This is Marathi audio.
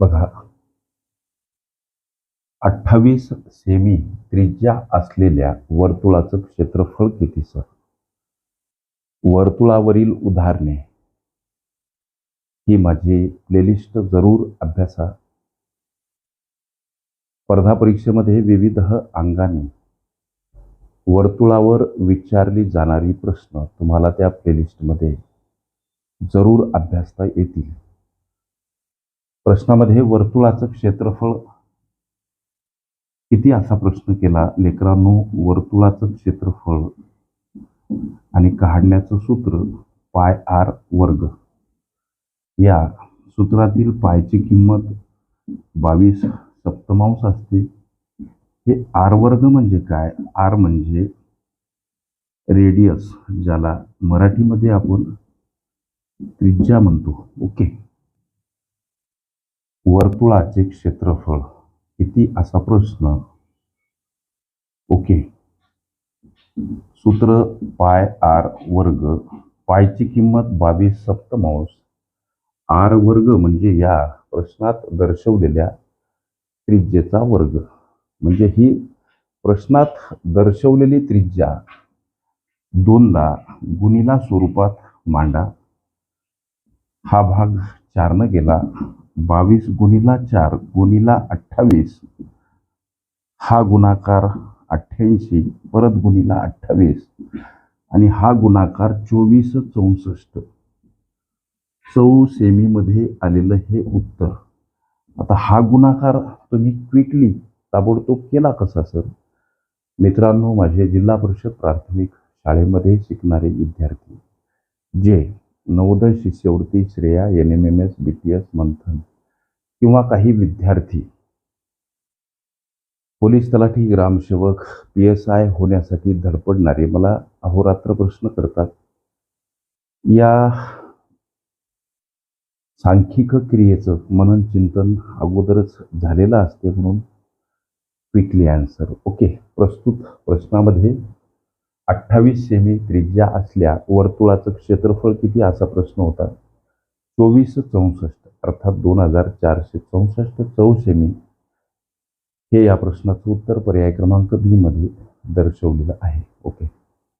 बघा. अठ्ठावीस सेमी त्रिज्या असलेल्या वर्तुळाचं क्षेत्रफळ किती सर? वर्तुळावरील उदाहरणे. ही माझी प्लेलिस्ट जरूर अभ्यासा. स्पर्धा परीक्षेमध्ये विविध अंगाने. वर्तुळावर विचारली जाणारी प्रश्न तुम्हाला त्या प्लेलिस्टमध्ये जरूर अभ्यासता येतील. प्रश्नामध्ये वर्तुळाचं क्षेत्रफळ किती असा प्रश्न केला? लेकरांनो वर्तुळाचं क्षेत्रफळ आणि काढण्याचं सूत्र पाय आर वर्ग. या सूत्रातील पायची किंमत बावीस सप्तमांश असते. हे आर वर्ग म्हणजे काय? आर म्हणजे रेडियस ज्याला मराठीमध्ये आपण त्रिज्या म्हणतो. ओके. वर्तुळाचे क्षेत्रफळ किती असा प्रश्न? ओके. सूत्र पाय आर वर्ग पायची किंमत बावीस सप्तमांश. आर वर्ग म्हणजे या प्रश्नात दर्शवलेल्या त्रिज्येचा वर्ग. म्हणजे ही प्रश्नात दर्शवलेली त्रिज्या दोनला गुणिला स्वरूपात मांडा. हा भाग चारनं गेला. बावीस गुणिला चार गुणिला अठ्ठावीस. हा गुणाकार अठ्ठ्याऐंशी परत गुणिला अठ्ठावीस. आणि हा गुणाकार चोवीस चौसष्ट. चौ सेमीमध्ये आलेलं हे उत्तर. आता हा गुणाकार तुम्ही क्विकली ताबडतोब केला कसा सर मित्रांनो माझे जिल्हा परिषद प्राथमिक शाळेमध्ये शिकणारे विद्यार्थी जे नवोदय शिष्यवृत्ती Shreya N M M S B T S Manthan किंवा काही विद्यार्थी. पोलीस तलाठी ग्रामसेवक पी एस आय होण्यासाठी धडपडणारे मला अहोरात्र प्रश्न करतात. या सांख्यिक क्रियेचं मनन चिंतन अगोदरच झालेलं असते म्हणून क्विकली आन्सर ओके प्रस्तुत प्रश्नामध्ये अठ्ठावीस सेमी त्रिज्या असल्या वर्तुळाचं क्षेत्रफळ किती असा प्रश्न होता? चोवीस चौसष्ट अर्थात दोन हजार चारशे चौसष्ट चौसेमी हे या प्रश्नाचं उत्तर पर्याय क्रमांक बी मध्ये दर्शवलेलं आहे. ओके